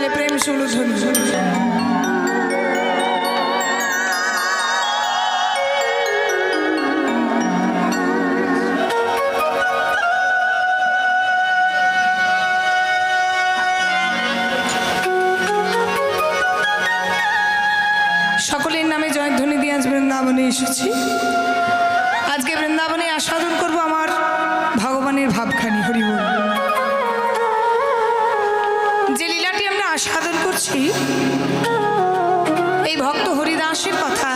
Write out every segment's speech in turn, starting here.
মেলে প্রেম সুলুঝুনি সকলের নামে জয়ধ্বনি দিয়ে আজ বৃন্দাবনে এসেছি। আজকে বৃন্দাবনে আস্বাদন করব আমার আস্বাদন এই ভক্ত হরিদাসের কথা।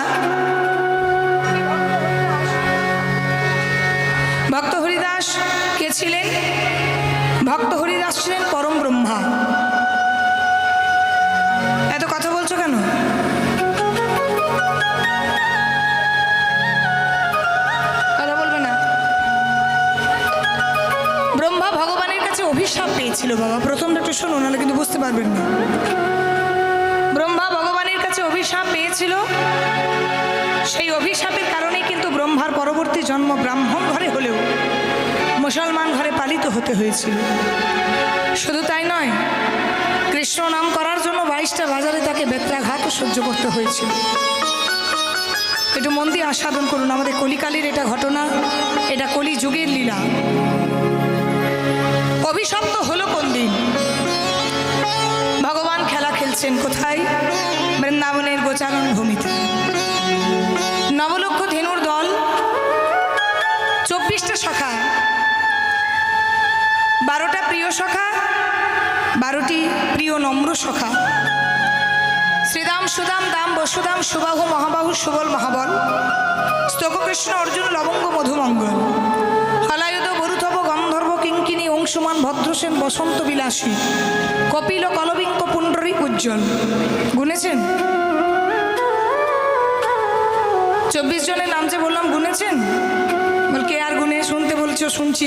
ভক্ত হরিদাস কে ছিলেন? ভক্ত হরিদাস ছিলেন পরম ব্রহ্মা। এত কথা বলছো কেন? কথা বলবে না। ব্রহ্মা ভগবানের কাছে অভিশাপ পেয়েছিল বাবা। প্রথমটা একটু শোনো, নাহলে কিন্তু বুঝতে পারবেন না। অভিশাপ পেয়েছিল, সেই অভিশাপের কারণে কিন্তু ব্রহ্মার পরবর্তী জন্ম ব্রাহ্মণ ঘরে হলেও মুসলমান ঘরে পালিত হতে হয়েছিল। শুধু তাই নয়, কৃষ্ণ নাম করার জন্য বাইশটা বাজারে তাকে বেত্রাঘাতও সহ্য করতে হয়েছিল। একটু মন দিয়ে আস্বাদন করুন, আমাদের কলিকালীর এটা ঘটনা, এটা কলি যুগের লীলা। অভিশপ্ত হলো কোন দিন? ভগবান খেলা খেলছেন কোথায়? বৃন্দাবনের গোচারণ ভূমিতে। নবলক্ষ ধেনুর দল চব্বিশটা শাখা, বারোটা প্রিয় শাখা, বারোটি প্রিয় নম্র শাখা। শ্রীদাম, সুদাম, দাম, বসুদাম, সুবাহু, মহাবাহু, সুবল, মহাবল, স্তককৃষ্ণ, অর্জুন, লবঙ্গ, মধুমঙ্গল। অংশুমান ভদ্রসেন বসন্ত বিলাসী। কপিল কলবিঙ্ক পুণ্ডরী উজ্জ্বল। গুনেছেন? চব্বিশ জনের নাম যে বললাম, গুনেছেন? কে আর গুনে? শুনতে বলছো, শুনছি।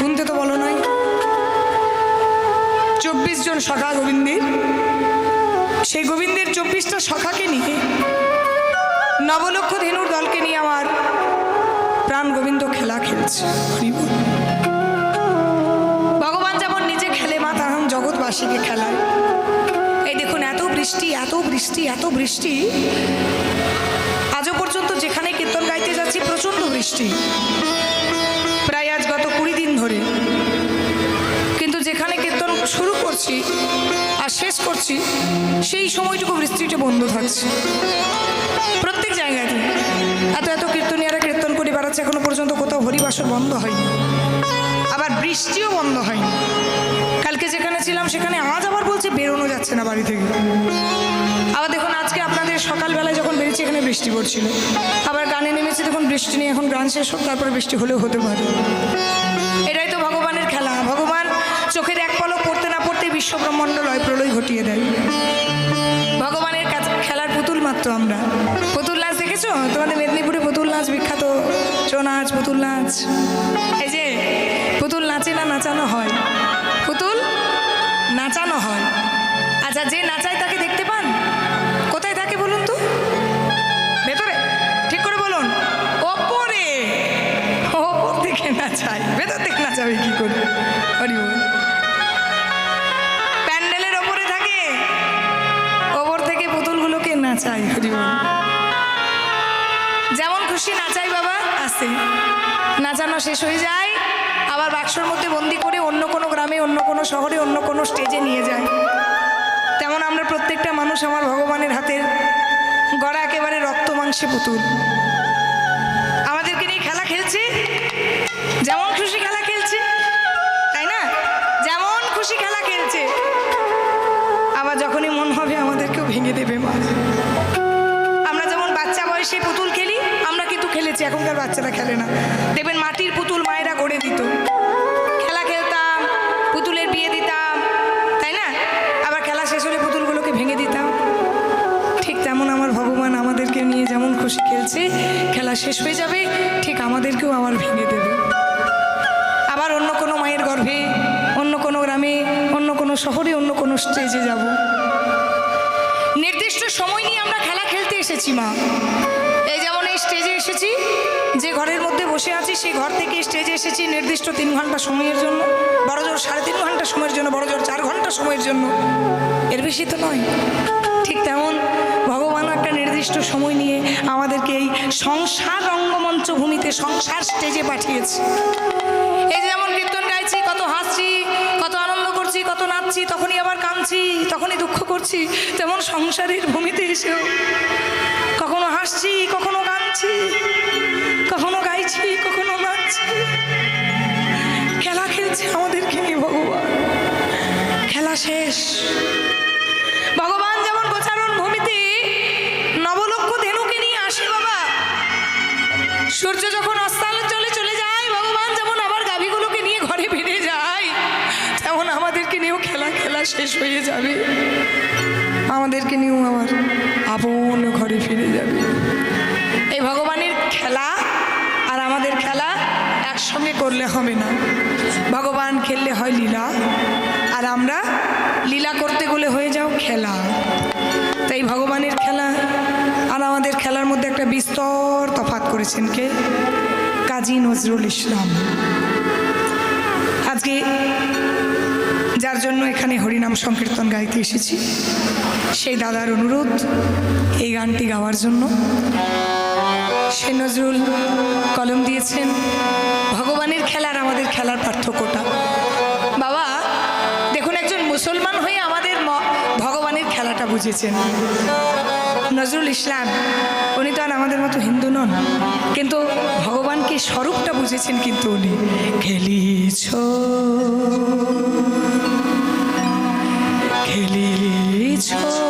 গুনতে তো বলো নাই। চব্বিশ জন সখা গোবিন্দের। সেই গোবিন্দের চব্বিশটা সখাকে নিয়ে নবলক্ষ ধেনুর দলকে নিয়ে আমার প্রাণ গোবিন্দ খেলা খেলছে। জগৎবাসীকে খেলায় এই দেখুন, এত বৃষ্টি এত বৃষ্টি এত বৃষ্টি। আজও পর্যন্ত যেখানে কীর্তন গাইতে যাচ্ছি, প্রচণ্ড বৃষ্টি। প্রায় আজ গত কুড়ি দিন ধরে। কিন্তু যেখানে কীর্তন শুরু করছি আর শেষ করছি, সেই সময়টুকু বৃষ্টিটা বন্ধ থাকছে। প্রত্যেক জায়গাতে এত এত কীর্তনিয়ারা কীর্তন করে বেড়াচ্ছে, এখনও পর্যন্ত কোথাও হরিবাসর বন্ধ হয়নি। আবার বৃষ্টিও বন্ধ হয়নি। কালকে যেখানে ছিলাম, সেখানে আজ আবার বলছে বেরোনো যাচ্ছে না বাড়ি থেকে। আবার দেখুন, আজকে আপনাদের সকালবেলায় যখন বেরিয়েছি, এখানে বৃষ্টি পড়ছিল। আবার গানে নেমেছি দেখুন বৃষ্টি নিয়ে এখন গান শেষ হোক, তারপরে বৃষ্টি হলেও হতে পারে। এটাই তো ভগবানের খেলা। ভগবান চোখের এক পলক পড়তে না পড়তে বিশ্ব ব্রহ্মাণ্ড লয় প্রলয় ঘটিয়ে দেয়। ভগবানের কাছে খেলার পুতুল মাত্র আমরা। পুতুল নাচ দেখেছ? তোমাদের মেদিনীপুরে পুতুল নাচ, বিখ্যাত ছৌ নাচ পুতুল নাচ। এই যে নাচে না নাচানো হয়। পুতুল, নাচানো হয়। আচ্ছা যে নাচায় তাকে দেখতে পান? কোথায় থাকে বলুন তো? ভেতরে, ঠিক করে বলুন। ওপরে। ওপর থেকে নাচায়। ভেতর থেকে নাচাবে কি করে? হরি প্যান্ডেলের ওপরে থাকে। ওপর থেকে পুতুলগুলোকে নাচায়। হরি যেমন খুশি নাচাই বাবা আসে নাচানো শেষ হয়ে যায়। আবার বাক্সর মধ্যে বন্দি করে অন্য কোনো গ্রামে, অন্য কোনো শহরে, অন্য কোনো স্টেজে নিয়ে যায়। তেমন আমরা প্রত্যেকটা মানুষ আমার ভগবানের হাতের গড়া একেবারে রক্ত মাংসে পুতুল। আমাদেরকে নিয়ে খেলা খেলছে? যেমন খুশি খেলা খেলছে, তাই না? যেমন খুশি খেলা খেলছে। আবার যখনই মন হবে আমাদেরকেও ভেঙে দেবে মা। বাচ্চা বয়সে পুতুল খেলি, আমরা কিন্তু খেলেছি, এখনকার বাচ্চারা খেলে না। দেখবেন মাটির পুতুল মায়েরা গড়ে দিত। খেলা খেলতাম, পুতুলের বিয়ে দিতাম, তাই না? আবার খেলা শেষ হলে পুতুলগুলোকে ভেঙে দিতাম। ঠিক তেমন আমার ভগবান আমাদেরকে নিয়ে যেমন খুশি খেলছে, খেলা শেষ হয়ে যাবে, ঠিক আমাদেরকেও আবার ভেঙে দেবে। আবার অন্য কোনো মায়ের গর্ভে, অন্য কোনো গ্রামে, অন্য কোনো শহরে, অন্য কোনো স্টেজে যাব। নির্দিষ্ট সময় নিয়ে আমরা খেলা খেলতে এসেছি, মা। এই যেমন এই স্টেজে এসেছি, যে ঘরের মধ্যে বসে আছি, সেই ঘর থেকে স্টেজে এসেছি নির্দিষ্ট তিন ঘণ্টা সময়ের জন্য, বড় জোর সাড়ে তিন ঘণ্টা সময়ের জন্য, বড় জোর চার ঘণ্টা সময়ের জন্য। এর বেশি তো নয়। ঠিক তেমন ভগবান একটা নির্দিষ্ট সময় নিয়ে আমাদেরকে এই সংসার রঙ্গমঞ্চ ভূমিতে সংসার স্টেজে পাঠিয়েছে। এই যেমন কীর্তন গাইছি, কত হাসছি করছি কত নাচছি, তখনই আবার কাঁদছি, তখনই দুঃখ করছি তেমন সংসারের ভূমিতে এসেও। কখনো হাসছি, কখনো কাঁদছি, কখনো গাইছি, কখনো নাচছি। খেলা খেলছে আমাদেরকে নিয়ে ভগবান। খেলা শেষ। আপন ঘরে ফিরে যাবে। এই ভগবানের খেলা আর আমাদের খেলা একসঙ্গে করলে হবে না। ভগবান খেললে হয় লীলা। আর আমরা লীলা করতে গেলে হয়ে যাও খেলা। তাই ভগবানের খেলা আর আমাদের খেলার মধ্যে একটা বিস্তর তফাত করেছেন কে? কাজী নজরুল ইসলাম। আজকে জন্য এখানে হরিনাম সংকীর্তন গাইতে এসেছি। সেই দাদার অনুরোধ, এই গানটি গাওয়ার জন্য। সে নজরুল কলম দিয়েছেন, ভগবানের খেলার আমাদের খেলার পার্থক্যটা। বাবা, দেখুন একজন মুসলমান হয়ে আমাদের ভগবানের খেলাটা বুঝেছেন। নজরুল ইসলাম, উনি তো আর আমাদের মতো হিন্দু নন, কিন্তু ভগবানকে স্বরূপটা বুঝেছেন কিন্তু উনি। খেলিছ। খেলিছ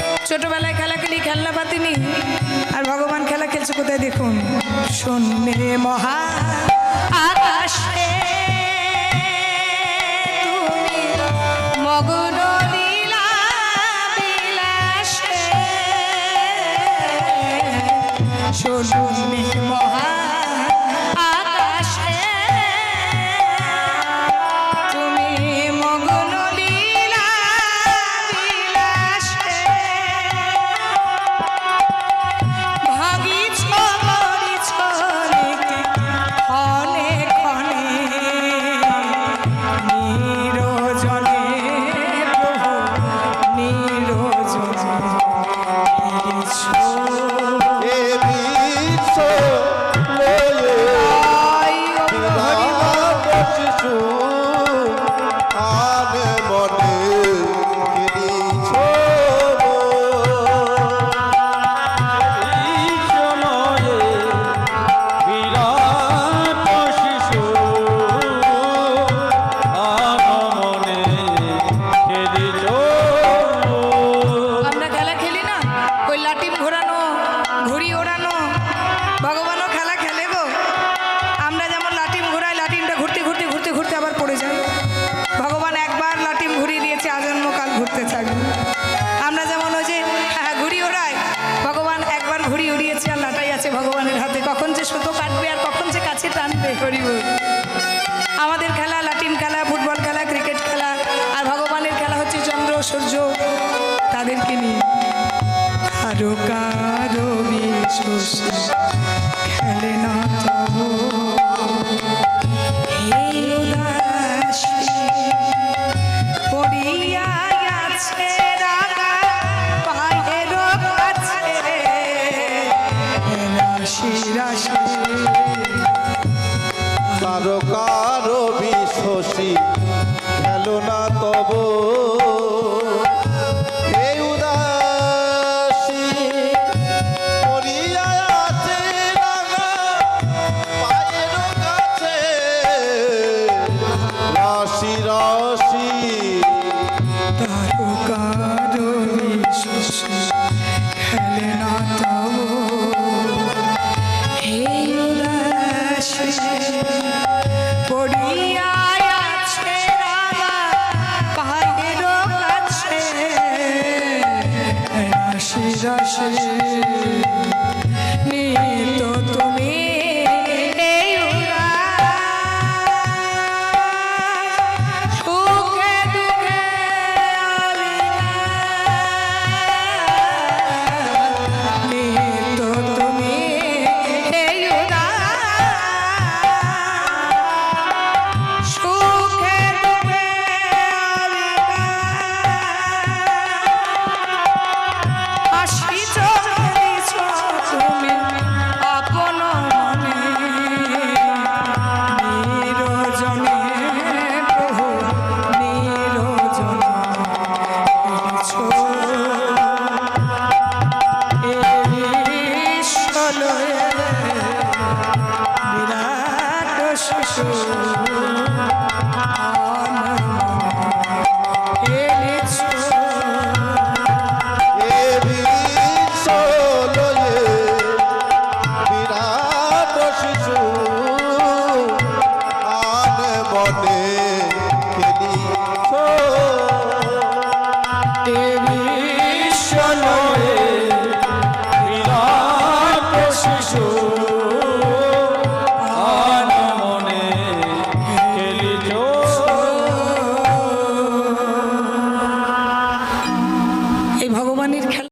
ছোটবেলায় খেলা খেলি, খেলনা পাতিনি। আর ভগবান খেলা খেলছে, কোথায় দেখুন? শূন্যে মহা আকাশে। শুন আমাদের রাশি